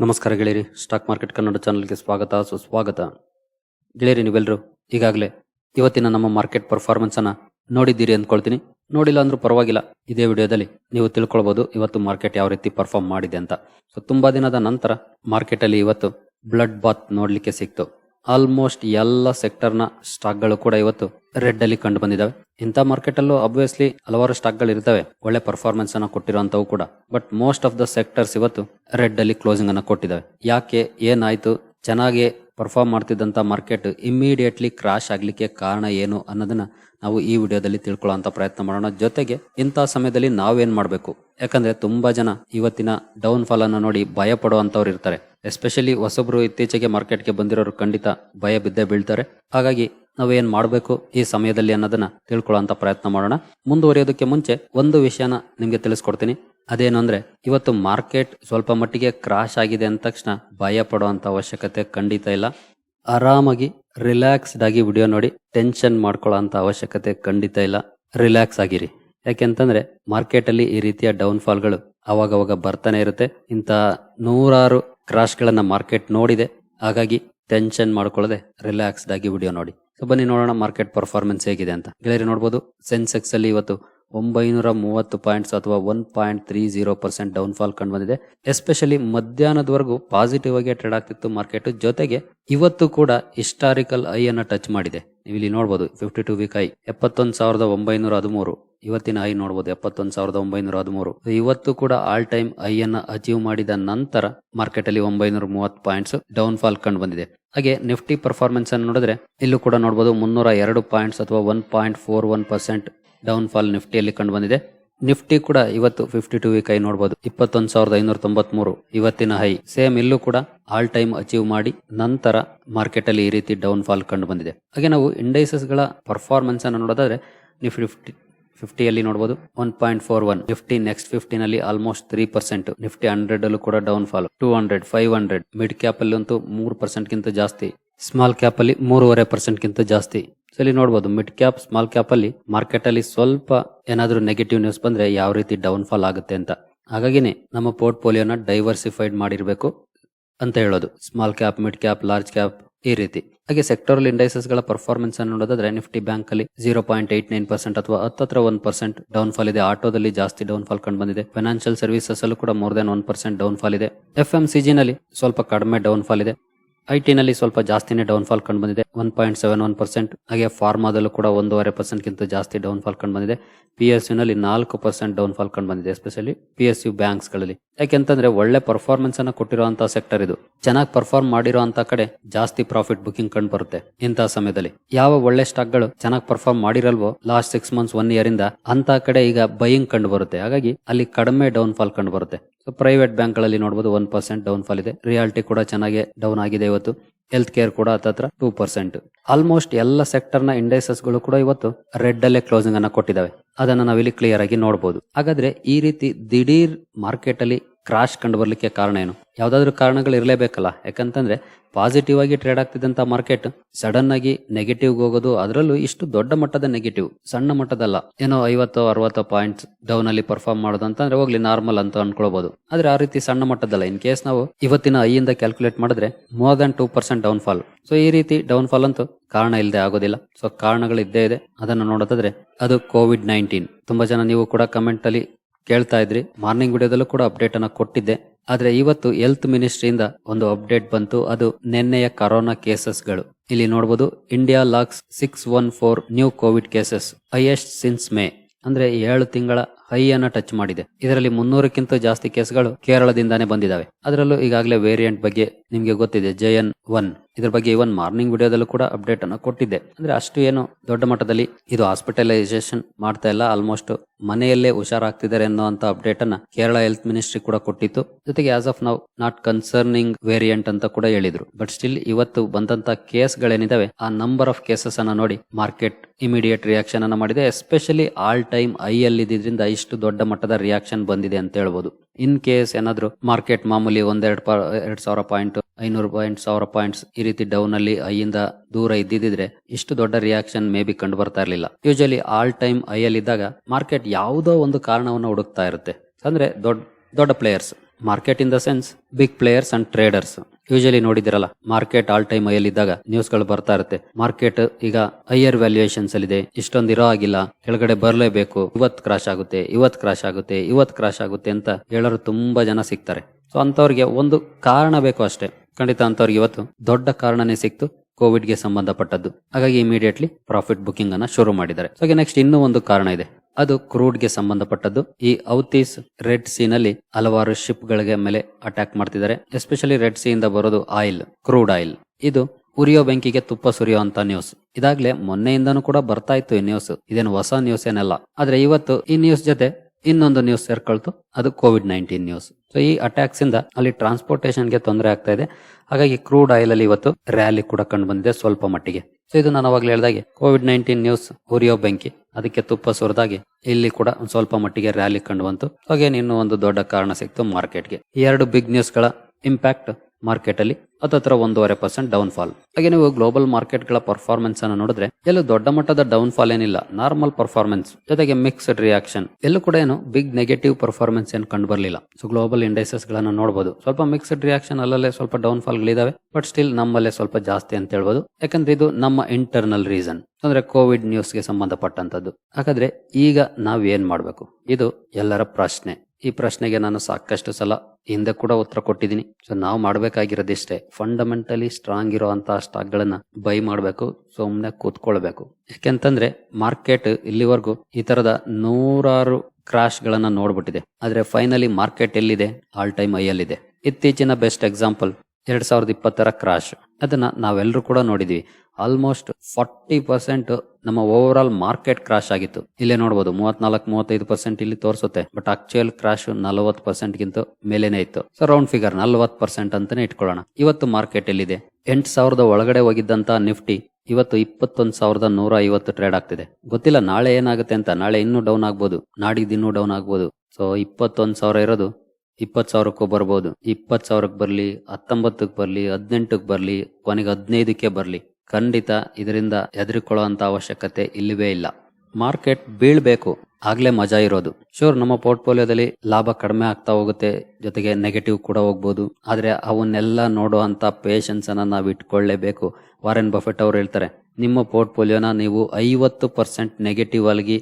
ನಮಸ್ಕಾರ ಗೆಳೆಯರಿ. Stock market Kannada ಚಾನಲ್ಗೆ ಸ್ವಾಗತ, ಸುಸ್ವಾಗತ. ಗೆಳೆಯರಿ, ನೀವೆಲ್ಲರೂ ಈಗಾಗಲೇ ಇವತ್ತಿನ ನಮ್ಮ ಮಾರ್ಕೆಟ್ ಪರ್ಫಾರ್ಮೆನ್ಸ್ ಅನ್ನ ನೋಡಿದ್ದೀರಿ ಅಂದ್ಕೊಳ್ತೀನಿ. ನೋಡಿಲ್ಲ ಅಂದ್ರೂ ಪರವಾಗಿಲ್ಲ. ಇದೇ ವಿಡಿಯೋದಲ್ಲಿ ನೀವು ತಿಳ್ಕೊಳ್ಬಹುದು ಇವತ್ತು ಮಾರ್ಕೆಟ್ ಯಾವ ರೀತಿ ಪರ್ಫಾರ್ಮ್ ಮಾಡಿದೆ ಅಂತ. ಸೊ ತುಂಬಾ ದಿನದ ನಂತರ ಮಾರ್ಕೆಟ್ ಅಲ್ಲಿ ಇವತ್ತು ಬ್ಲಡ್ ಬಾತ್ ನೋಡ್ಲಿಕ್ಕೆ ಸಿಕ್ತು. ಆಲ್ಮೋಸ್ಟ್ ಎಲ್ಲ ಸೆಕ್ಟರ್ನ ಸ್ಟಾಕ್ಗಳು ಕೂಡ ಇವತ್ತು ರೆಡ್ ಅಲ್ಲಿ ಕಂಡು ಬಂದಿದ್ದಾವೆ ಇಂಥ ಮಾರ್ಕೆಟ್ ಅಲ್ಲೂ ಅಬ್ವಿಯಸ್ಲಿ ಹಲವಾರು ಸ್ಟಾಕ್ಗಳು ಇರ್ತವೆ. ಒಳ್ಳೆ ಪರ್ಫಾರ್ಮೆನ್ಸ್ ಅನ್ನ ಕೊಟ್ಟಿರುವಂತವು ಕೂಡ. But most of the sectors ಇವತ್ತು ರೆಡ್ ಅಲ್ಲಿ ಕ್ಲೋಸಿಂಗ್ ಅನ್ನ ಕೊಟ್ಟಿದ್ದಾವೆ ಯಾಕೆ? ಏನಾಯ್ತು? ಚೆನ್ನಾಗಿ ಪರ್ಫಾರ್ಮ್ ಮಾಡ್ತಿದ್ದಂಥ ಮಾರ್ಕೆಟ್ ಇಮ್ಮಿಡಿಯೇಟ್ಲಿ ಕ್ರಾಶ್ ಆಗಲಿಕ್ಕೆ ಕಾರಣ ಏನು ಅನ್ನೋದನ್ನು ನಾವು ಈ ವಿಡಿಯೋದಲ್ಲಿ ತಿಳ್ಕೊಳ್ಳೋಂಥ ಪ್ರಯತ್ನ ಮಾಡೋಣ. ಜೊತೆಗೆ ಇಂಥ ಸಮಯದಲ್ಲಿ ನಾವೇನು ಮಾಡಬೇಕು? ಯಾಕಂದರೆ ತುಂಬ ಜನ ಇವತ್ತಿನ ಡೌನ್ ಫಾಲನ್ನು ನೋಡಿ ಭಯ ಪಡುವಂಥವ್ರು ಇರ್ತಾರೆ. ಎಸ್ಪೆಷಲಿ ಹೊಸಬ್ರು ಇತ್ತೀಚೆಗೆ ಮಾರ್ಕೆಟ್ಗೆ ಬಂದಿರೋರು ಖಂಡಿತ ಭಯ ಬಿದ್ದೇ ಬೀಳ್ತಾರೆ. ಹಾಗಾಗಿ ನಾವೇನ್ ಮಾಡಬೇಕು ಈ ಸಮಯದಲ್ಲಿ ಅನ್ನೋದನ್ನ ತಿಳ್ಕೊಳ್ಳೋಂಥ ಪ್ರಯತ್ನ ಮಾಡೋಣ. ಮುಂದುವರಿಯೋದಕ್ಕೆ ಮುಂಚೆ ಒಂದು ವಿಷಯನ ನಿಮ್ಗೆ ತಿಳಿಸ್ಕೊಡ್ತೀನಿ. ಅದೇನು ಅಂದ್ರೆ, ಇವತ್ತು ಮಾರ್ಕೆಟ್ ಸ್ವಲ್ಪ ಮಟ್ಟಿಗೆ ಕ್ರಾಶ್ ಆಗಿದೆ ಅಂದ ತಕ್ಷಣ ಭಯ ಪಡುವಂತ ಅವಶ್ಯಕತೆ ಖಂಡಿತ ಇಲ್ಲ. ಆರಾಮಾಗಿ ರಿಲ್ಯಾಕ್ಸ್ಡ್ ಆಗಿ ವಿಡಿಯೋ ನೋಡಿ, ಟೆನ್ಷನ್ ಮಾಡ್ಕೊಳ್ಳೋ ಅಂತ ಅವಶ್ಯಕತೆ ಖಂಡಿತ ಇಲ್ಲ. ರಿಲ್ಯಾಕ್ಸ್ ಆಗಿರಿ. ಯಾಕೆಂತಂದ್ರೆ ಮಾರ್ಕೆಟ್ ಅಲ್ಲಿ ಈ ರೀತಿಯ ಡೌನ್ ಫಾಲ್ಗಳು ಅವಾಗವಾಗ ಬರ್ತಾನೆ ಇರುತ್ತೆ. ಇಂಥ ನೂರಾರು ಕ್ರಾಶ್ ಗಳನ್ನ ಮಾರ್ಕೆಟ್ ನೋಡಿದೆ. ಹಾಗಾಗಿ ಟೆನ್ಷನ್ ಮಾಡ್ಕೊಳ್ಳದೆ ರಿಲ್ಯಾಕ್ಸ್ಡ್ ಆಗಿ ವಿಡಿಯೋ ನೋಡಿ. ಸೊ ಬನ್ನಿ ನೋಡೋಣ ಮಾರ್ಕೆಟ್ ಪರ್ಫಾರ್ಮೆನ್ಸ್ ಹೇಗಿದೆ ಅಂತ. ಗೆಳೆಯರಿ ನೋಡ್ಬೋದು ಸೆನ್ಸೆಕ್ಸ್ ಅಲ್ಲಿ ಇವತ್ತು ಒಂಬೈನೂರ ಮೂವತ್ತು ಪಾಯಿಂಟ್ಸ್ ಅಥವಾ one point three zero percent down fall ಕಂಡು ಬಂದಿದೆ. ಎಸ್ಪೆಷಲಿ ಮಧ್ಯಾಹ್ನದವರೆಗೂ ಪಾಸಿಟಿವ್ ಆಗಿ ಟ್ರೇಡ್ ಆಗ್ತಿತ್ತು ಮಾರ್ಕೆಟ್ ಜೊತೆಗೆ ಇವತ್ತು ಕೂಡ ಹಿಸ್ಟಾರಿಕಲ್ ಐ ಅನ್ನ ಟಚ್ ಮಾಡಿದೆ. ನೀವು ಇಲ್ಲಿ ನೋಡಬಹುದು ಫಿಫ್ಟಿ ಟು ವೀಕ್ ಐ ಎಪ್ಪತ್ತೊಂದು ಸಾವಿರದ ಒಂಬೈನೂರ ಹದಿಮೂರು. ಇವತ್ತಿನ ಐ ನೋಡಬಹುದು ಎಪ್ಪತ್ತೊಂದು ಸಾವಿರದ ಒಂಬೈನೂರ ಹದಿಮೂರು. ಇವತ್ತು ಕೂಡ ಆಲ್ ಟೈಮ್ ಐ ಅನ್ನ ಅಚೀವ್ ಮಾಡಿದ ನಂತರ ಮಾರ್ಕೆಟ್ ಅಲ್ಲಿ ಒಂಬೈನೂರ ಮೂವತ್ತು ಪಾಯಿಂಟ್ಸ್ ಡೌನ್ ಫಾಲ್ ಕಂಡು ಬಂದಿದೆ. ಹಾಗೆ ನಿಫ್ಟಿ ಪರ್ಫಾರ್ಮೆನ್ಸ್ ಅನ್ನು ನೋಡಿದ್ರೆ ಇಲ್ಲೂ ಕೂಡ ನೋಡಬಹುದು ಮುನ್ನೂರ ಎರಡು ಪಾಯಿಂಟ್ಸ್ ಅಥವಾ one point four one percent down fall ನಿಫ್ಟಿಯಲ್ಲಿ ಕಂಡು ಬಂದಿದೆ. ನಿಫ್ಟಿ ಕೂಡ ಇವತ್ತು ಫಿಫ್ಟಿ ಟು ವೀಕ್ ಐ ನೋಡಬಹುದು ಇಪ್ಪತ್ತೊಂದು ಸಾವಿರದ ಐನೂರ ತೊಂಬತ್ಮೂರು ಇವತ್ತಿನ ಹೈ ಸೇಮ್ ಇಲ್ಲೂ ಕೂಡ ಆಲ್ ಟೈಮ್ ಅಚೀವ್ ಮಾಡಿ ನಂತರ ಮಾರ್ಕೆಟ್ ಅಲ್ಲಿ ಈ ರೀತಿ ಡೌನ್ ಫಾಲ್ ಕಂಡು ಬಂದಿದೆ. ಹಾಗೆ ನಾವು ಇಂಡೈಸಸ್ಗಳ ಪರ್ಫಾರ್ಮೆನ್ಸ್ ಅನ್ನು ನೋಡೋದಾದ್ರೆ ನಿಫ್ಟಿ ಫಿಫ್ಟಿಯಲ್ಲಿ ನೋಡಬಹುದು one point four one Nifty next ಫಿಫ್ಟಿನಲ್ಲಿ almost three percent Nifty hundred ಅಲ್ಲೂ ಕೂಡ down fall two hundred five hundred mid cap ಅಲ್ಲಿ ಅಂತೂ ಮೂರು ಪರ್ಸೆಂಟ್ ಗಿಂತ ಜಾಸ್ತಿ. ಸ್ಮಾಲ್ ಕ್ಯಾಪ್ ಅಲ್ಲಿ ಮೂರುವರೆ ಪರ್ಸೆಂಟ್ ಗಿಂತ ಜಾಸ್ತಿ. ಸೊ ಇಲ್ಲಿ ನೋಡಬಹುದು ಮಿಡ್ ಕ್ಯಾಪ್ ಸ್ಮಾಲ್ ಕ್ಯಾಪ್ ಅಲ್ಲಿ ಮಾರ್ಕೆಟ್ ಅಲ್ಲಿ ಸ್ವಲ್ಪ ಏನಾದ್ರೂ ನೆಗೆಟಿವ್ ನ್ಯೂಸ್ ಬಂದ್ರೆ ಯಾವ ರೀತಿ ಡೌನ್ ಫಾಲ್ ಆಗುತ್ತೆ ಅಂತ. ಹಾಗಾಗಿನೇ ನಮ್ಮ ಪೋರ್ಟ್ಫೋಲಿಯೋನ ಡೈವರ್ಸಿಫೈಡ್ ಮಾಡಿರಬೇಕು ಅಂತ ಹೇಳೋದು. Small cap mid cap large cap ಈ ರೀತಿ. ಹಾಗೆ ಸೆಕ್ಟರಲ್ ಇಂಡೈಸಸ್ಗಳ ಪರ್ಫಾರ್ಮೆನ್ಸ್ ಅನ್ನು ನೋಡೋದಾದ್ರೆ ನಿಫ್ಟಿ ಬ್ಯಾಂಕ್ ಅಲ್ಲಿ zero point eight nine percent ಅಥವಾ ಹತ್ತತ್ರ ಒನ್ ಪರ್ಸೆಂಟ್ ಡೌನ್ ಫಾಲ್ ಇದೆ. ಆಟೋದಲ್ಲಿ ಜಾಸ್ತಿ ಡೌನ್ ಫಾಲ್ ಕಂಡು ಬಂದಿದೆ. ಫೈನಾನ್ಷಿಯಲ್ ಸರ್ವಿಸಸ್ ಅಲ್ಲೂ ಕೂಡ more than one percent down fall ಇದೆ ಎಫ್ ಎಂ ಸಿ ನಲ್ಲಿ ಸ್ವಲ್ಪ ಕಡಿಮೆ ಡೌನ್ ಫಾಲ್ ಇದೆ. ಐ ಟಿ ನಲ್ಲಿ ಸ್ವಲ್ಪ ಜಾಸ್ತಿನೇ ಡೌನ್ ಫಾಲ್ ಕಂಡು ಬಂದಿದೆ. One point seven one percent ಹಾಗೆ ಫಾರ್ಮಾದಲ್ಲೂ ಕೂಡ ಒಂದೂವರೆ ಪರ್ಸೆಂಟ್ ಗಿಂತ ಜಾಸ್ತಿ ಡೌನ್ ಫಾಲ್ ಕಂಡು ಬಂದಿದೆ. ಪಿ ಎಸ್ ಯು ನಲ್ಲಿ ನಾಲ್ಕು ಪರ್ಸೆಂಟ್ ಡೌನ್ ಫಾಲ್ ಕಂಡು ಬಂದಿದೆ ಎಸ್ಪೆಷಲಿ ಪಿ ಎಸ್ ಯು ಗಳಲ್ಲಿ ಯಾಕೆಂತಂದ್ರೆ ಒಳ್ಳೆ ಪರ್ಫಾರ್ಮೆನ್ಸ್ ಅನ್ನ ಕೊಟ್ಟಿರುವಂತಹ ಸೆಕ್ಟರ್ ಇದು. ಚೆನ್ನಾಗಿ ಪರ್ಫಾರ್ಮ್ ಮಾಡಿರುವಂತಹ ಕಡೆ ಜಾಸ್ತಿ ಪ್ರಾಫಿಟ್ ಬುಕಿಂಗ್ ಕಂಡು ಬರುತ್ತೆ ಇಂತಹ ಸಮಯದಲ್ಲಿ. ಯಾವ ಒಳ್ಳೆ ಸ್ಟಾಕ್ಗಳು ಚೆನ್ನಾಗಿ perform ಮಾಡಿರಲ್ವೋ last six months one year ಇಂದ ಅಂತ ಕಡೆ ಈಗ ಬೈಯಿಂಗ್ ಕಂಡು ಬರುತ್ತೆ. ಹಾಗಾಗಿ ಅಲ್ಲಿ ಕಡಿಮೆ ಡೌನ್ ಫಾಲ್ ಕಂಡು ಬರುತ್ತೆ. ಪ್ರೈವೇಟ್ ಬ್ಯಾಂಕ್ಗಳಲ್ಲಿ ನೋಡಬಹುದು ಒನ್ ಪರ್ಸೆಂಟ್ ಡೌನ್ ಫಾಲ್ ಇದೆ. ರಿಯಾಲಿಟಿ ಕೂಡ ಚೆನ್ನಾಗಿ ಡೌನ್ ಆಗಿದೆ ಇವತ್ತು ಹೆಲ್ತ್ ಕೇರ್ ಕೂಡ ಹತ್ತತ್ರ ಟೂ ಪರ್ಸೆಂಟ್ ಆಲ್ಮೋಸ್ಟ್ ಎಲ್ಲ ಸೆಕ್ಟರ್ನ ಇಂಡೈಸಸ್ಗಳು ಕೂಡ ಇವತ್ತು ರೆಡ್ ಅಲ್ಲೇ ಕ್ಲೋಸಿಂಗ್ ಅನ್ನ ಕೊಟ್ಟಿದ್ದಾವೆ ಅದನ್ನ ನಾವಿಲ್ಲಿ ಕ್ಲಿಯರ್ ಆಗಿ ನೋಡಬಹುದು ಹಾಗಾದ್ರೆ ಈ ರೀತಿ ದಿಢೀರ್ ಮಾರ್ಕೆಟ್ ಅಲ್ಲಿ ಕ್ರಾಶ್ ಕಂಡು ಬರಲಿಕ್ಕೆ ಕಾರಣ ಏನು? ಯಾವ್ದಾದ್ರು ಕಾರಣಗಳು ಇರಲೇಬೇಕಲ್ಲ. ಯಾಕಂತಂದ್ರೆ ಪಾಸಿಟಿವ್ ಆಗಿ ಟ್ರೇಡ್ ಆಗ್ತಿದ್ದಂತ ಮಾರ್ಕೆಟ್ ಸಡನ್ ಆಗಿ ನೆಗೆಟಿವ್ ಹೋಗೋದು ಅದರಲ್ಲೂ ಇಷ್ಟು ದೊಡ್ಡ ಮಟ್ಟದ ನೆಗೆಟಿವ್ ಸಣ್ಣ ಮಟ್ಟದಲ್ಲ. ಏನೋ ಐವತ್ತು, ಅರವತ್ತು ಪಾಯಿಂಟ್ಸ್ ಡೌನ್ ಅಲ್ಲಿ ಪರ್ಫಾರ್ಮ್ ಮಾಡೋದು ಅಂತಂದ್ರೆ ಹೋಗ್ಲಿ ನಾರ್ಮಲ್ ಅಂತ ಅನ್ಕೊಳ್ಬಹುದು ಆದ್ರೆ ಆ ರೀತಿ ಸಣ್ಣ ಮಟ್ಟದಲ್ಲ. ಇನ್ ಕೇಸ್ ನಾವು ಇವತ್ತಿನ ಐಯಿಂದ ಕ್ಯಾಲ್ಕುಲೇಟ್ ಮಾಡಿದ್ರೆ more than two percent down fall so ಈ ರೀತಿ ಡೌನ್ ಫಾಲ್ ಅಂತೂ ಕಾರಣ ಇಲ್ಲದೆ ಆಗೋದಿಲ್ಲ. ಸೊ ಕಾರಣಗಳು ಇದ್ದೇ ಇದೆ. ಅದನ್ನು ನೋಡೋದಾದ್ರೆ ಅದು ಕೋವಿಡ್ ನೈನ್ಟೀನ್ ತುಂಬಾ ಜನ ನೀವು ಕೂಡ ಕಮೆಂಟ್ ಅಲ್ಲಿ ಕೇಳ್ತಾ ಇದ್ರಿ. ಮಾರ್ನಿಂಗ್ ವಿಡಿಯೋದಲ್ಲೂ ಕೂಡ ಅಪ್ಡೇಟ್ ಅನ್ನ ಕೊಟ್ಟಿದ್ದೆ. ಆದ್ರೆ ಇವತ್ತು ಹೆಲ್ತ್ ಮಿನಿಸ್ಟ್ರಿಯಿಂದ ಒಂದು ಅಪ್ಡೇಟ್ ಬಂತು. ಅದು ನಿನ್ನೆಯ ಕರೋನಾ ಕೇಸಸ್ಗಳು ಇಲ್ಲಿ ನೋಡಬಹುದು India lakhs six one four new Covid cases highest since May ಅಂದ್ರೆ ಏಳು ತಿಂಗಳ ಹೈ ಅನ್ನ ಟಚ್ ಮಾಡಿದೆ. ಇದರಲ್ಲಿ ಮುನ್ನೂರಕ್ಕಿಂತ ಜಾಸ್ತಿ ಕೇಸ್ಗಳು ಕೇರಳದಿಂದಾನೇ ಬಂದಿದ್ದಾವೆ ಅದರಲ್ಲೂ ಈಗಾಗಲೇ ವೇರಿಯಂಟ್ ಬಗ್ಗೆ ನಿಮಗೆ ಗೊತ್ತಿದೆ. J N one. ಇದ್ರ ಬಗ್ಗೆ ಇವನ್ ಮಾರ್ನಿಂಗ್ ವಿಡಿಯೋದಲ್ಲೂ ಕೂಡ ಅಪ್ಡೇಟ್ ಅನ್ನು ಕೊಟ್ಟಿದ್ದೆ. ಅಂದ್ರೆ ಅಷ್ಟು ಏನು ದೊಡ್ಡ ಮಟ್ಟದಲ್ಲಿ ಇದು ಹಾಸ್ಪಿಟಲೈಸೇಷನ್ ಮಾಡ್ತಾ ಇಲ್ಲ. ಆಲ್ಮೋಸ್ಟ್ ಮನೆಯಲ್ಲೇ ಹುಷಾರಾಗ್ತಿದ್ದಾರೆ ಅನ್ನೋಂತ ಅಪ್ಡೇಟ್ ಅನ್ನ ಕೇರಳ ಹೆಲ್ತ್ ಮಿನಿಸ್ಟ್ರಿ ಕೂಡ ಕೊಟ್ಟಿತ್ತು. ಜೊತೆಗೆ as of now not concerning variant ಅಂತ ಕೂಡ ಹೇಳಿದ್ರು. ಬಟ್ ಸ್ಟಿಲ್ ಇವತ್ತು ಬಂದಂತ ಕೇಸ್ಗಳೇನಿದಾವೆ, ಆ ನಂಬರ್ ಆಫ್ ಕೇಸಸ್ ಅನ್ನ ನೋಡಿ ಮಾರ್ಕೆಟ್ ಇಮಿಡಿಯೇಟ್ ರಿಯಾಕ್ಷನ್ ಅನ್ನ ಮಾಡಿದೆ. ಎಸ್ಪೆಷಲಿ ಆಲ್ ಟೈಮ್ ಐ ಅಲ್ಲಿ ಇದ್ರಿಂದ ಇಷ್ಟು ದೊಡ್ಡ ಮಟ್ಟದ ರಿಯಾಕ್ಷನ್ ಬಂದಿದೆ ಅಂತ ಹೇಳ್ಬೋದು. ಇನ್ ಕೇಸ್ ಏನಾದ್ರು ಮಾರ್ಕೆಟ್ ಮಾಮೂಲಿ ಒಂದೆರಡು ಎರಡ್ ಸಾವಿರ ಪಾಯಿಂಟ್ ಐನೂರು ಪಾಯಿಂಟ್ ಸಾವಿರ ಪಾಯಿಂಟ್ಸ್ ಈ ರೀತಿ ಡೌನ್ ಅಲ್ಲಿ, ಐಯಿಂದ ದೂರ ಇದ್ದಿದ್ರೆ ಇಷ್ಟು ದೊಡ್ಡ ರಿಯಾಕ್ಷನ್ ಮೇ ಬಿ ಕಂಡು ಬರ್ತಾ ಇರಲಿಲ್ಲ. ಯೂಶಲಿ ಆಲ್ ಟೈಮ್ ಐ ಅಲ್ಲಿ ಇದ್ದಾಗ ಮಾರ್ಕೆಟ್ ಯಾವುದೋ ಒಂದು ಕಾರಣವನ್ನು ಹುಡುಕ್ತಾ ಇರುತ್ತೆ. ಅಂದ್ರೆ ದೊಡ್ಡ ದೊಡ್ಡ players market in the sense big players and traders usually ನೋಡಿದಿರಲ್ಲ market all time ಇದ್ದಾಗ ನ್ಯೂಸ್ಗಳು ಬರ್ತಾ ಇರುತ್ತೆ. ಮಾರ್ಕೆಟ್ ಈಗ ಹೈಯರ್ ವ್ಯಾಲ್ಯೂಯೇಷನ್ಸ್ ಅಲ್ಲಿ ಇದೆ ಇಷ್ಟೊಂದು ಇರೋ ಆಗಿಲ್ಲ ಕೆಳಗಡೆ ಬರಲೇಬೇಕು. ಇವತ್ ಕ್ರಾಶ್ ಆಗುತ್ತೆ, ಇವತ್ ಕ್ರಾಶ್ ಆಗುತ್ತೆ, ಇವತ್ ಕ್ರಾಶ್ ಆಗುತ್ತೆ ಅಂತ ಹೇಳೋರು ತುಂಬಾ ಜನ ಸಿಗ್ತಾರೆ. ಸೊ ಅಂತವ್ರಿಗೆ ಒಂದು ಕಾರಣ ಬೇಕು ಅಷ್ಟೇ. ಖಂಡಿತ ಅಂತವ್ರಿಗೆ ಇವತ್ತು ದೊಡ್ಡ ಕಾರಣನೇ ಸಿಕ್ತು ಕೋವಿಡ್ಗೆ ಸಂಬಂಧಪಟ್ಟದ್ದು. ಹಾಗಾಗಿ ಇಮಿಡಿಯೇಟ್ಲಿ ಪ್ರಾಫಿಟ್ ಬುಕಿಂಗ್ ಅನ್ನ ಶುರು ಮಾಡಿದ್ದಾರೆ. ಸೊ ನೆಕ್ಸ್ಟ್ ಇನ್ನೂ ಒಂದು ಕಾರಣ ಇದೆ. ಅದು ಕ್ರೂಡ್ಗೆ ಸಂಬಂಧಪಟ್ಟದ್ದು. ಈ ಔತೀಸ್ ರೆಡ್ ಸೀನಲ್ಲಿ ಹಲವಾರು ಶಿಪ್ ಗಳಿಗೆ ಮೇಲೆ ಅಟ್ಯಾಕ್ ಮಾಡ್ತಿದ್ದಾರೆ. ಎಸ್ಪೆಷಲಿ ರೆಡ್ ಸೀ ಇಂದ ಬರೋದು ಆಯಿಲ್, ಕ್ರೂಡ್ ಆಯಿಲ್. ಇದು ಉರಿಯೋ ಬೆಂಕಿಗೆ ತುಪ್ಪ ಸುರಿಯೋ ಅಂತ ನ್ಯೂಸ್. ಇದಾಗ್ಲೇ ಮೊನ್ನೆಯಿಂದನೂ ಕೂಡ ಬರ್ತಾ ಇತ್ತು ಈ ನ್ಯೂಸ್. ಇದೇನು ಹೊಸ ನ್ಯೂಸ್ ಏನಲ್ಲ. ಆದ್ರೆ ಇವತ್ತು ಈ ನ್ಯೂಸ್ ಜೊತೆ ಇನ್ನೊಂದು ನ್ಯೂಸ್ ಸೇರ್ಕೊಳ್ತು. ಅದು ಕೋವಿಡ್ ನೈನ್ಟೀನ್ ನ್ಯೂಸ್. ಸೊ ಈ ಅಟ್ಯಾಕ್ಸ್ ಇಂದ ಅಲ್ಲಿ ಟ್ರಾನ್ಸ್ಪೋರ್ಟೇಷನ್ಗೆ ತೊಂದರೆ ಆಗ್ತಾ ಇದೆ. ಹಾಗಾಗಿ ಕ್ರೂಡ್ ಆಯಿಲ್ ಅಲ್ಲಿ ಇವತ್ತು ರ್ಯಾಲಿ ಕೂಡ ಕಂಡು ಬಂದಿದೆ ಸ್ವಲ್ಪ ಮಟ್ಟಿಗೆ. ಸೊ ಇದು ನಾನು ಅವಾಗಲೇ ಹೇಳಿದಾಗೆ ಕೋವಿಡ್ ನೈನ್ಟೀನ್ ನ್ಯೂಸ್ ಉರಿಯೋ ಬೆಂಕಿ. ಅದಕ್ಕೆ ತುಪ್ಪ ಸುರಿದಾಗಿ, ಇಲ್ಲಿ ಕೂಡ ಒಂದ್ ಸ್ವಲ್ಪ ಮಟ್ಟಿಗೆ ರ್ಯಾಲಿ ಕಂಡು ಬಂತು. ಹಾಗೇನು ಇನ್ನೂ ಒಂದು ದೊಡ್ಡ ಕಾರಣ ಸಿಕ್ತು ಮಾರ್ಕೆಟ್ಗೆ ಎರಡು ಬಿಗ್ ನ್ಯೂಸ್ಗಳ ಇಂಪ್ಯಾಕ್ಟ್ ಮಾರ್ಕೆಟ್ ಅಲ್ಲಿ ಹತ್ತತ್ರ ಒಂದೂವರೆ ಪರ್ಸೆಂಟ್ ಡೌನ್ ಫಾಲ್ ಹಾಗೆ ನೀವು ಗ್ಲೋಬಲ್ ಮಾರ್ಕೆಟ್ಗಳ ಪರ್ಫಾರ್ಮೆನ್ಸ್ ಅನ್ನು ನೋಡಿದ್ರೆ, ಎಲ್ಲೂ ದೊಡ್ಡ ಮಟ್ಟದ ಡೌನ್ ಫಾಲ್ ಏನಿಲ್ಲ ನಾರ್ಮಲ್ ಪರ್ಫಾರ್ಮೆನ್ಸ್ ಜೊತೆಗೆ ಮಿಕ್ಸ್ಡ್ ರಿಯಾಕ್ಷನ್ ಎಲ್ಲೂ ಕೂಡ ಏನು ಬಿಗ್ ನೆಗೆಟಿವ್ ಪರ್ಫಾರ್ಮೆನ್ಸ್ ಏನು ಕಂಡು ಬರಲಿಲ್ಲ ಸೊ ಗ್ಲೋಬಲ್ ಇಂಡೈಸಸ್ ಗಳನ್ನ ನೋಡಬಹುದು ಸ್ವಲ್ಪ ಮಿಕ್ಸ್ಡ್ ರಿಯಾಕ್ಷನ್ ಅಲ್ಲಲ್ಲೇ ಸ್ವಲ್ಪ ಡೌನ್ ಫಾಲ್ ಗಳಿದಾವೆ ಬಟ್ ಸ್ಟಿಲ್ ನಮ್ಮಲ್ಲೇ ಸ್ವಲ್ಪ ಜಾಸ್ತಿ ಅಂತ ಹೇಳ್ಬೋದು. ಯಾಕಂದ್ರೆ ಇದು ನಮ್ಮ ಇಂಟರ್ನಲ್ ರೀಸನ್ ಅಂದ್ರೆ ಕೋವಿಡ್ ನ್ಯೂಸ್ಗೆ ಸಂಬಂಧಪಟ್ಟಂತದ್ದು ಹಾಗಾದ್ರೆ ಈಗ ನಾವ್ ಏನ್ ಮಾಡ್ಬೇಕು? ಇದು ಎಲ್ಲರ ಪ್ರಶ್ನೆ. ಈ ಪ್ರಶ್ನೆಗೆ ನಾನು ಸಾಕಷ್ಟು ಸಲ ಹಿಂದೆ ಕೂಡ ಉತ್ತರ ಕೊಟ್ಟಿದ್ದೀನಿ. ಸೊ ನಾವು ಮಾಡಬೇಕಾಗಿರೋದಿಷ್ಟೇ. ಫಂಡಮೆಂಟಲಿ ಸ್ಟ್ರಾಂಗ್ ಇರುವಂತಹ ಸ್ಟಾಕ್ ಗಳನ್ನ ಬೈ ಮಾಡಬೇಕು ಸುಮ್ಮನೆ ಕೂತ್ಕೊಳ್ಬೇಕು. ಯಾಕೆಂತಂದ್ರೆ ಮಾರ್ಕೆಟ್ ಇಲ್ಲಿವರೆಗೂ ಈ ತರದ ನೂರಾರು ಕ್ರಾಶ್ ಗಳನ್ನ ನೋಡ್ಬಿಟ್ಟಿದೆ. ಆದ್ರೆ ಫೈನಲಿ ಮಾರ್ಕೆಟ್ ಎಲ್ಲಿದೆ? ಆಲ್ ಟೈಮ್ ಐಯಲ್ಲಿದೆ ಇತ್ತೀಚಿನ ಬೆಸ್ಟ್ ಎಕ್ಸಾಂಪಲ್ ಎರಡ್ ಸಾವಿರದ ಇಪ್ಪತ್ತರ ಕ್ರಾಶ್ ಅದನ್ನ ನಾವೆಲ್ಲರೂ ಕೂಡ ನೋಡಿದ್ವಿ. ಆಲ್ಮೋಸ್ಟ್ ಫಾರ್ಟಿ ಪರ್ಸೆಂಟ್ ನಮ್ಮ ಓವರ್ ಆಲ್ ಮಾರ್ಕೆಟ್ ಕ್ರಾಶ್ ಆಗಿತ್ತು. ಇಲ್ಲೇ ನೋಡಬಹುದು ಮೂವತ್ನಾಲ್ಕು, ಮೂವತ್ತೈದು ಪರ್ಸೆಂಟ್ ಇಲ್ಲಿ ತೋರಿಸುತ್ತೆ. ಬಟ್ ಆಕ್ಚುಯಲ್ ಕ್ರಾಶ್ ನಲವತ್ತು ಪರ್ಸೆಂಟ್ ಗಿಂತ ಮೇಲೇನೆ ಇತ್ತು. ಸೊ ರೌಂಡ್ ಫಿಗರ್ ನಲ್ವತ್ ಪರ್ಸೆಂಟ್ ಅಂತಾನೆ ಇಟ್ಕೊಳ್ಳೋಣ. ಇವತ್ತು ಮಾರ್ಕೆಟ್ ಎಲ್ಲಿದೆ? ಎಂಟು ಸಾವಿರದ ಒಳಗಡೆ ಹೋಗಿದ್ದಂತ ನಿಫ್ಟಿ ಇವತ್ತು ಇಪ್ಪತ್ತೊಂದು ಸಾವಿರದ ನೂರ ಐವತ್ತು ಟ್ರೇಡ್ ಆಗ್ತಿದೆ. ಗೊತ್ತಿಲ್ಲ, ನಾಳೆ ಏನಾಗುತ್ತೆ ಅಂತ. ನಾಳೆ ಇನ್ನೂ ಡೌನ್ ಆಗ್ಬೋದು. ನಾಡಿದ್ದು ಇನ್ನೂ ಡೌನ್ ಆಗ್ಬೋದು. ಸೊ ಇಪ್ಪತ್ತೊಂದು ಸಾವಿರ ಇರೋದು. ಇಪ್ಪತ್ತು ಸಾವಿರಕ್ಕೂ ಬರ್ಬೋದು. ಇಪ್ಪತ್ತು ಸಾವಿರಕ್ಕೆ ಬರಲಿ, ಹತ್ತೊಂಬತ್ತಕ್ಕೆ ಬರಲಿ, ಹದಿನೆಂಟಕ್ಕೆ ಬರಲಿ, ಕೊನೆಗೆ ಹದಿನೈದಕ್ಕೆ ಬರಲಿ. ಖಂಡಿತ ಇದರಿಂದ ಹೆದರಿಕೊಳ್ಳುವಂತ ಅವಶ್ಯಕತೆ ಇಲ್ಲವೇ ಇಲ್ಲ. ಮಾರ್ಕೆಟ್ ಬೀಳ್ಬೇಕು. ಆಗ್ಲೇ ಮಜಾ ಇರೋದು. ಶೋರ್ ನಮ್ಮ ಪೋರ್ಟ್ಫೋಲಿಯೋದಲ್ಲಿ ಲಾಭ ಕಡಿಮೆ ಆಗ್ತಾ ಹೋಗುತ್ತೆ, ಜೊತೆಗೆ ನೆಗೆಟಿವ್ ಕೂಡ ಹೋಗ್ಬೋದು. ಆದರೆ ಅವನ್ನೆಲ್ಲ ನೋಡುವಂತ ಪೇಷನ್ಸ್ ಅನ್ನ ನಾವು ಇಟ್ಕೊಳ್ಳೇಬೇಕು. ವಾರೆನ್ ಬಫೆಟ್ ಅವ್ರು ಹೇಳ್ತಾರೆ, ನಿಮ್ಮ ಪೋರ್ಟ್ಫೋಲಿಯೋನ ನೀವು ಐವತ್ತು ಪರ್ಸೆಂಟ್ ನೆಗೆಟಿವ್ ಆಗಿ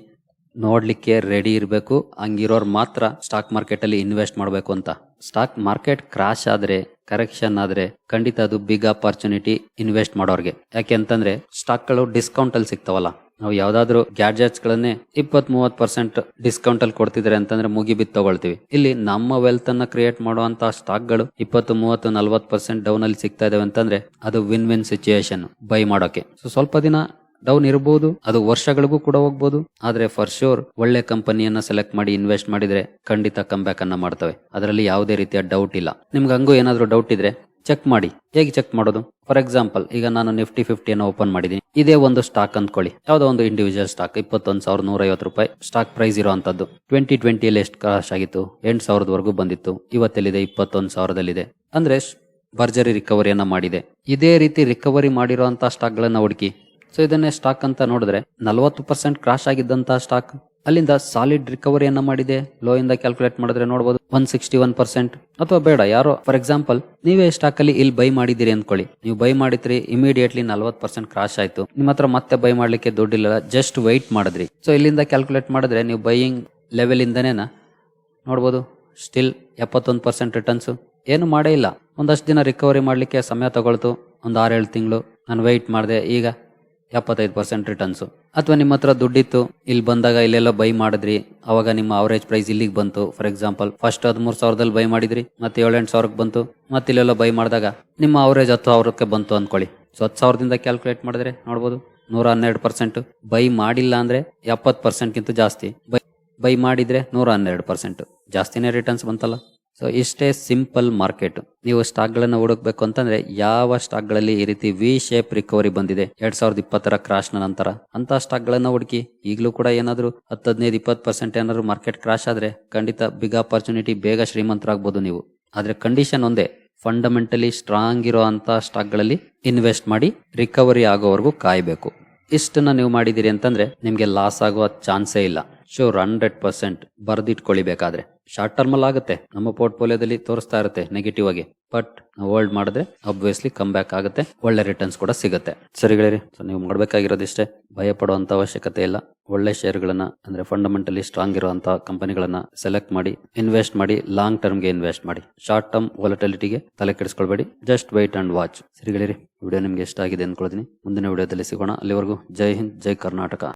ನೋಡ್ಲಿಕ್ಕೆ ರೆಡಿ ಇರಬೇಕು. ಹಂಗಿರೋರು ಮಾತ್ರ ಸ್ಟಾಕ್ ಮಾರ್ಕೆಟ್ ಅಲ್ಲಿ ಇನ್ವೆಸ್ಟ್ ಮಾಡಬೇಕು ಅಂತ. ಸ್ಟಾಕ್ ಮಾರ್ಕೆಟ್ ಕ್ರಾಶ್ ಆದ್ರೆ ಕರೆಕ್ಷನ್ ಆದ್ರೆ ಖಂಡಿತ ಅದು ಬಿಗ್ ಅಪರ್ಚುನಿಟಿ ಇನ್ವೆಸ್ಟ್ ಮಾಡೋರ್ಗೆ. ಯಾಕೆ ಅಂತಂದ್ರೆ ಸ್ಟಾಕ್ಗಳು ಡಿಸ್ಕೌಂಟ್ ಅಲ್ಲಿ ಸಿಗ್ತಾವಲ್ಲ. ನಾವು ಯಾವ್ದಾದ್ರು ಗ್ಯಾಡ್ಜೆಟ್ಸ್ ಗಳನ್ನೇ ಇಪ್ಪತ್ ಮೂವತ್ ಪರ್ಸೆಂಟ್ ಡಿಸ್ಕೌಂಟ್ ಅಲ್ಲಿ ಕೊಡ್ತಿದ್ರೆ ಅಂತಂದ್ರೆ ಮುಗಿಬಿತ್ ತಗೊಳ್ತೀವಿ. ಇಲ್ಲಿ ನಮ್ಮ ವೆಲ್ತ್ ಅನ್ನ ಕ್ರಿಯೇಟ್ ಮಾಡುವಂತ ಸ್ಟಾಕ್ಗಳು ಇಪ್ಪತ್ತು ಮೂವತ್ತು ನಲ್ವತ್ ಪರ್ಸೆಂಟ್ ಡೌನ್ ಅಲ್ಲಿ ಸಿಗ್ತಾ ಇದಾವೆ ಅಂತಂದ್ರೆ ಅದು ವಿನ್ ವಿನ್ ಸಿಚುಯೇಷನ್ ಬೈ ಮಾಡೋಕೆ. ಸೊ ಸ್ವಲ್ಪ ದಿನ ಡೌನ್ ಇರಬಹುದು ಅದು ವರ್ಷಗಳಿಗೂ ಕೂಡ ಹೋಗ್ಬೋದು. ಆದ್ರೆ ಫಾರ್ ಶೋರ್ ಒಳ್ಳೆ ಕಂಪನಿಯನ್ನ ಸೆಲೆಕ್ಟ್ ಮಾಡಿ ಇನ್ವೆಸ್ಟ್ ಮಾಡಿದ್ರೆ ಖಂಡಿತ ಕಂಬ್ಯಾಕ್ ಅನ್ನ ಮಾಡ್ತವೆ. ಅದರಲ್ಲಿ ಯಾವುದೇ ರೀತಿಯ ಡೌಟ್ ಇಲ್ಲ. ನಿಮ್ಗೆ ಹಂಗೂ ಏನಾದ್ರೂ ಡೌಟ್ ಇದ್ರೆ ಚೆಕ್ ಮಾಡಿ. ಹೇಗೆ ಚೆಕ್ ಮಾಡೋದು? ಫಾರ್ ಎಕ್ಸಾಂಪಲ್ ಈಗ ನಾನು ನಿಫ್ಟಿ ಫಿಫ್ಟಿಯನ್ನು ಓಪನ್ ಮಾಡಿದೀನಿ ಇದೇ ಒಂದು ಸ್ಟಾಕ್ ಅಂದ್ಕೊಳ್ಳಿ. ಯಾವ್ದೋ ಒಂದು ಇಂಡಿವಿಜುವಲ್ ಸ್ಟಾಕ್ ಇಪ್ಪತ್ತೊಂದು ಸಾವಿರದ ನೂರ ಐವತ್ತು ರೂಪಾಯಿ ಸ್ಟಾಕ್ ಪ್ರೈಸ್ ಇರುವಂತದ್ದು ಟ್ವೆಂಟಿ ಟ್ವೆಂಟಿಯಲ್ಲಿ ಎಷ್ಟು ಕ್ರಾಶ್ ಆಗಿತ್ತು? ಎಂಟು ಸಾವಿರದವರೆಗೂ ಬಂದಿತ್ತು. ಇವತ್ತೆಲ್ಲಿದೆ ಇಪ್ಪತ್ತೊಂದು ಸಾವಿರದಲ್ಲಿದೆ. ಅಂದ್ರೆ ಭರ್ಜರಿ ರಿಕವರಿಯನ್ನ ಮಾಡಿದೆ. ಇದೇ ರೀತಿ ರಿಕವರಿ ಮಾಡಿರುವಂತಹ ಸ್ಟಾಕ್ ಗಳನ್ನ ಹುಡುಕಿ ಸೊ ಇದನ್ನೇ ಸ್ಟಾಕ್ ಅಂತ ನೋಡಿದ್ರೆ ನಲವತ್ತು ಪರ್ಸೆಂಟ್ ಕ್ರಾಶ್ ಆಗಿದ್ದಂತಹ ಸ್ಟಾಕ್ ಅಲ್ಲಿಂದ ಸಾಲಿಡ್ ರಿಕವರಿಯನ್ನ ಮಾಡಿದೆ. ಲೋ ಇಂದ ಕ್ಯಾಲ್ಕುಲೇಟ್ ಮಾಡಿದ್ರೆ ನೋಡಬಹುದು ಒನ್ ಸಿಕ್ಸ್ಟಿ ಒನ್ ಪರ್ಸೆಂಟ್ ಅಥವಾ ಬೇಡ, ಯಾರೋ ಫಾರ್ ಎಕ್ಸಾಂಪಲ್ ನೀವೇ ಸ್ಟಾಕ್ ಅಲ್ಲಿ ಇಲ್ಲಿ ಬೈ ಮಾಡಿದಿರಿ ಅನ್ಕೊಳ್ಳಿ. ನೀವು ಬೈ ಮಾಡಿದ್ರಿ ಇಮಿಡಿಯೇಟ್ಲಿ ನಲ್ವತ್ ಪರ್ಸೆಂಟ್ ಕ್ರಾಶ್ ಆಯ್ತು. ನಿಮ್ಮ ಹತ್ರ ಮತ್ತೆ ಬೈ ಮಾಡ್ಲಿಕ್ಕೆ ದುಡ್ಡಿಲ್ಲ ಜಸ್ಟ್ ವೈಟ್ ಮಾಡಿದ್ರಿ. ಸೊ ಇಲ್ಲಿಂದ ಕ್ಯಾಲ್ಕುಲೇಟ್ ಮಾಡಿದ್ರೆ ನೀವು ಬೈಯಿಂಗ್ ಲೆವೆಲ್ ಇಂದನೇನ ನೋಡ್ಬೋದು? ಸ್ಟಿಲ್ ಎಪ್ಪತ್ತೊಂದು ಪರ್ಸೆಂಟ್ ರಿಟರ್ನ್ಸ್ ಏನು ಮಾಡೇ ಇಲ್ಲ. ಒಂದಷ್ಟು ದಿನ ರಿಕವರಿ ಮಾಡ್ಲಿಕ್ಕೆ ಸಮಯ ತಗೊಳ್ತು. ಒಂದು ಆರೇಳು ತಿಂಗಳು. ನಾನು ವೈಟ್ ಮಾಡಿದೆ. ಈಗ ಎಪ್ಪತ್ತೈದು ಪರ್ಸೆಂಟ್ ರಿಟರ್ನ್ಸು ಅಥವಾ ನಿಮ್ಮ ಹತ್ರ ದುಡ್ಡಿತ್ತು, ಇಲ್ಲಿ ಬಂದಾಗ ಇಲ್ಲೆಲ್ಲ ಬೈ ಮಾಡಿದ್ರಿ, ಅವಾಗ ನಿಮ್ಮ ಅವರೇಜ್ ಪ್ರೈಸ್ ಇಲ್ಲಿಗೆ ಬಂತು. ಫಾರ್ ಎಕ್ಸಾಂಪಲ್ ಫಸ್ಟ್ ಹದಿಮೂರು ಸಾವಿರದಲ್ಲಿ ಬೈ ಮಾಡಿದ್ರಿ, ಮತ್ತೆ ಏಳೆಂಟು ಸಾವಿರಕ್ಕೆ ಬಂತು, ಮತ್ತೆ ಇಲ್ಲೆಲ್ಲ ಬೈ ಮಾಡಿದಾಗ ನಿಮ್ಮ ಅವರೇಜ್ ಹತ್ತು ಸಾವಿರಕ್ಕೆ ಬಂತು ಅಂದ್ಕೊಳ್ಳಿ ಸೊ ಹತ್ತು ಸಾವಿರದಿಂದ ಕ್ಯಾಲ್ಕುಲೇಟ್ ಮಾಡಿದ್ರೆ ನೋಡ್ಬೋದು ನೂರ ಹನ್ನೆರಡು ಪರ್ಸೆಂಟ್ ಬೈ ಮಾಡಿಲ್ಲ ಅಂದ್ರೆ ಎಪ್ಪತ್ತು ಪರ್ಸೆಂಟ್ಗಿಂತ ಜಾಸ್ತಿ. ಬೈ ಬೈ ಮಾಡಿದ್ರೆ ನೂರ ಹನ್ನೆರಡು ಪರ್ಸೆಂಟ್ ಜಾಸ್ತಿನೇ ರಿಟರ್ನ್ಸ್ ಬಂತಲ್ಲ. ಸೊ ಇಷ್ಟೇ ಸಿಂಪಲ್ ಮಾರ್ಕೆಟ್ ನೀವು ಸ್ಟಾಕ್ಗಳನ್ನು ಹುಡುಕಬೇಕು ಅಂತಂದ್ರೆ ಯಾವ ಸ್ಟಾಕ್ಗಳಲ್ಲಿ ಈ ರೀತಿ ವಿ ಶೇಪ್ ರಿಕವರಿ ಬಂದಿದೆ? ಎರಡ್ ಸಾವಿರದ ಇಪ್ಪತ್ತರ ಕ್ರಾಶ್ನ ನಂತರ. ಅಂತ ಸ್ಟಾಕ್ ಗಳನ್ನ ಹುಡುಕಿ ಈಗಲೂ ಕೂಡ ಏನಾದ್ರು ಹತ್ತು, ಹದಿನೈದು, ಇಪ್ಪತ್ತು ಪರ್ಸೆಂಟ್ ಏನಾದ್ರು ಮಾರ್ಕೆಟ್ ಕ್ರಾಶ್ ಆದ್ರೆ ಖಂಡಿತ ಬಿಗ್ ಆಪರ್ಚುನಿಟಿ ಬೇಗ ಶ್ರೀಮಂತರಾಗ್ಬೋದು ನೀವು. ಆದ್ರೆ ಕಂಡೀಷನ್ ಒಂದೇ. ಫಂಡಮೆಂಟಲಿ ಸ್ಟ್ರಾಂಗ್ ಇರೋ ಅಂತ ಸ್ಟಾಕ್ಗಳಲ್ಲಿ ಇನ್ವೆಸ್ಟ್ ಮಾಡಿ ರಿಕವರಿ ಆಗೋವರೆಗೂ ಕಾಯಬೇಕು. ಇಷ್ಟನ್ನ ನೀವು ಮಾಡಿದಿರಿ ಅಂತಂದ್ರೆ ನಿಮ್ಗೆ ಲಾಸ್ ಆಗುವ ಚಾನ್ಸೇ ಇಲ್ಲ. ಶೋರ್ ಹಂಡ್ರೆಡ್ ಪರ್ಸೆಂಟ್ ಬರ್ದಿಟ್ಕೊಳ್ಳಿ ಬೇಕಾದ್ರೆ ಶಾರ್ಟ್ ಟರ್ಮ್ ಅಲ್ಲಿ ಆಗುತ್ತೆ. ನಮ್ಮ ಪೋರ್ಟ್ಫೋಲಿಯೋದಲ್ಲಿ ತೋರಿಸ್ತಾ ಇರುತ್ತೆ ನೆಗೆಟಿವ್ ಆಗಿ. ಬಟ್ ನಾವು ಹೋಲ್ಡ್ ಮಾಡಿದ್ರೆ ಅಬ್ವಿಯಸ್ಲಿ ಕಮ್ ಬ್ಯಾಕ್ ಆಗುತ್ತೆ. ಒಳ್ಳೆ ರಿಟರ್ನ್ಸ್ ಕೂಡ ಸಿಗುತ್ತೆ. ಸರಿಗಳಿರಿ ಸೊ ನೀವು ಮಾಡಬೇಕಾಗಿರೋದಿಷ್ಟೇ. ಭಯ ಪಡುವಂತ ಅವಶ್ಯಕತೆ ಇಲ್ಲ. ಒಳ್ಳೆ ಶೇರ್ಗಳನ್ನ ಅಂದ್ರೆ ಫಂಡಮೆಂಟಲಿ ಸ್ಟ್ರಾಂಗ್ ಇರುವಂತಹ ಕಂಪನಿಗಳನ್ನ ಸೆಲೆಕ್ಟ್ ಮಾಡಿ ಇನ್ವೆಸ್ಟ್ ಮಾಡಿ ಲಾಂಗ್ ಟರ್ಮ್ಗೆ ಇನ್ವೆಸ್ಟ್ ಮಾಡಿ. ಶಾರ್ಟ್ ಟರ್ಮ್ ವಾಲಟಿಲಿಟಿಗೆ ತಲೆ ಕೆಡಿಸ್ಕೊಳ್ಬೇಡಿ. ಜಸ್ಟ್ ವೈಟ್ ಅಂಡ್ ವಾಚ್ ಸರಿಗಳಿರಿ ವಿಡಿಯೋ ನಿಮ್ಗೆ ಇಷ್ಟ ಆಗಿದೆ ಅಂದ್ಕೊಳ್ತೀನಿ. ಮುಂದಿನ ವಿಡಿಯೋದಲ್ಲಿ ಸಿಗೋಣ. ಅಲ್ಲಿವರೆಗೂ ಜೈ ಹಿಂದ್, ಜೈ ಕರ್ನಾಟಕ.